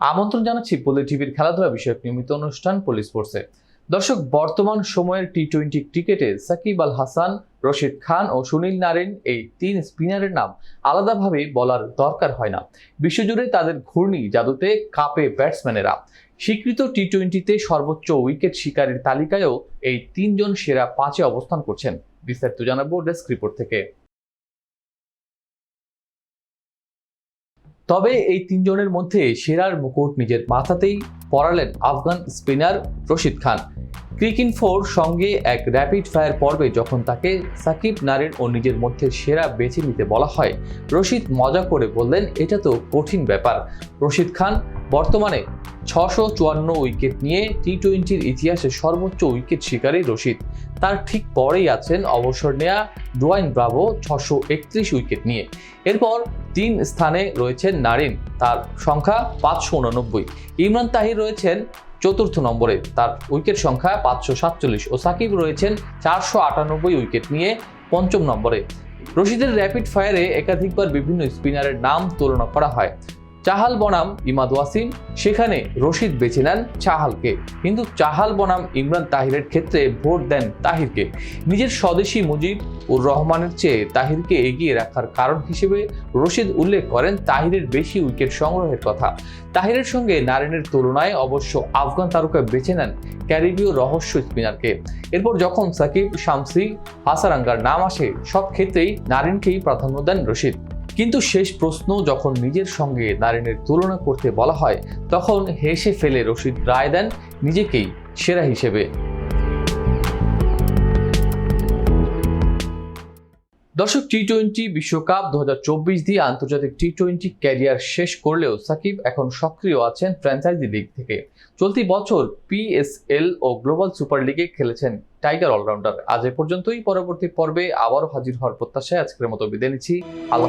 আমন্ত্রণ জানাচ্ছি পলি টিভির খেলাধুলা বিষয়ক নিয়মিত অনুষ্ঠান পলি স্পোর্টসে। দর্শক, বর্তমান সময়ের টি টোয়েন্টি ক্রিকেটে সাকিব আল হাসান, রশিদ খান ও সুনীল নারিন এই তিন স্পিনারের নাম আলাদাভাবে বলার দরকার হয় না। বিশ্বজুড়ে তাদের ঘূর্ণি জাদুতে কাপে ব্যাটসম্যানেরা। স্বীকৃত টি টোয়েন্টিতে সর্বোচ্চ উইকেট শিকারের তালিকায়ও এই তিনজন সেরা পাঁচে অবস্থান করছেন। বিস্তারিত জানাব ডেস্ক রিপোর্ট থেকে। তবে এই তিনজনের মধ্যে সেরার মুকুট নিজের মাথাতেই পরালেন আফগান স্পিনার রশিদ খান। ক্রিকিন ফোর সঙ্গে এক র্যাপিড ফায়ার পর্বে যখন তাকে সাকিব নারেন ও নিজের মধ্যে সেরা বেছে নিতে বলা হয়, রশিদ মজা করে বললেন, এটা তো কঠিন ব্যাপার। রশিদ খান, বর্তমানে ছশো চুয়ান্ন উইকেট নিয়ে টি টোয়েন্টির ইতিহাসে সর্বোচ্চ উইকেট শিকারী রশিদ। তার ঠিক পরেই আছেন অবসর নেয়া ডোয়াইন ব্রাভো ছশো একত্রিশ উইকেট নিয়ে। এরপর তিন স্থানে রয়েছেন নারিন, তার সংখ্যা পাঁচশো উননব্বই। ইমরান তাহির রয়েছেন চতুর্থ নম্বরে, তার উইকেট সংখ্যা পাঁচশো সাতচল্লিশ ও সাকিব রয়েছেন চারশো আটানব্বই উইকেট নিয়ে পঞ্চম নম্বরে। রশিদের র্যাপিড ফায়ারে একাধিকবার বিভিন্ন স্পিনারের নাম তুলনা করা হয়। চাহাল বনাম ইমাদ ওয়াসিম। সেখানে রশিদ বেছে নেন চাহালকে। কিন্তু চাহাল বনাম ইমরান তাহিরের ক্ষেত্রে ভোট দেন তাহিরকে। নিজের স্বদেশী মুজিব উর রহমানের চেয়ে তাহিরকে এগিয়ে রাখার কারণ হিসেবে রশিদ উল্লেখ করেন তাহিরের বেশি উইকেট সংগ্রহের কথা। তাহিরের সঙ্গে নারিনের তুলনায় অবশ্য আফগান তারকা বেছে নেন ক্যারিবীয় রহস্য স্পিনারকে। এরপর যখন সাকিব, শামসি হাসারাঙ্গার নাম আসে, সব ক্ষেত্রেই নারিনকেই প্রাধান্য দেন রশিদ। কিন্তু শেষ প্রশ্ন যখন নিজের সঙ্গে নারিনের তুলনা করতে বলা হয়, তখন হেসে ফেলে রশিদ রায় দেন নিজেকেই সেরা হিসেবে। দর্শক টি টোয়েন্টি বিশ্বকাপ দু হাজার চব্বিশ দিয়ে আন্তর্জাতিক টি টোয়েন্টি ক্যারিয়ার শেষ করলেও সাকিব এখন সক্রিয় আছেন ফ্র্যাঞ্চাইজি লিগ থেকে। চলতি বছর পিএসএল ও গ্লোবাল সুপার লিগে খেলেছেন টাইগার অলরাউন্ডার আজ এ পর্যন্তই, পরবর্তী পর্বে আবারও হাজির হওয়ার প্রত্যাশায় আজকের মতো বিদায় নিচ্ছি। আল্লাহ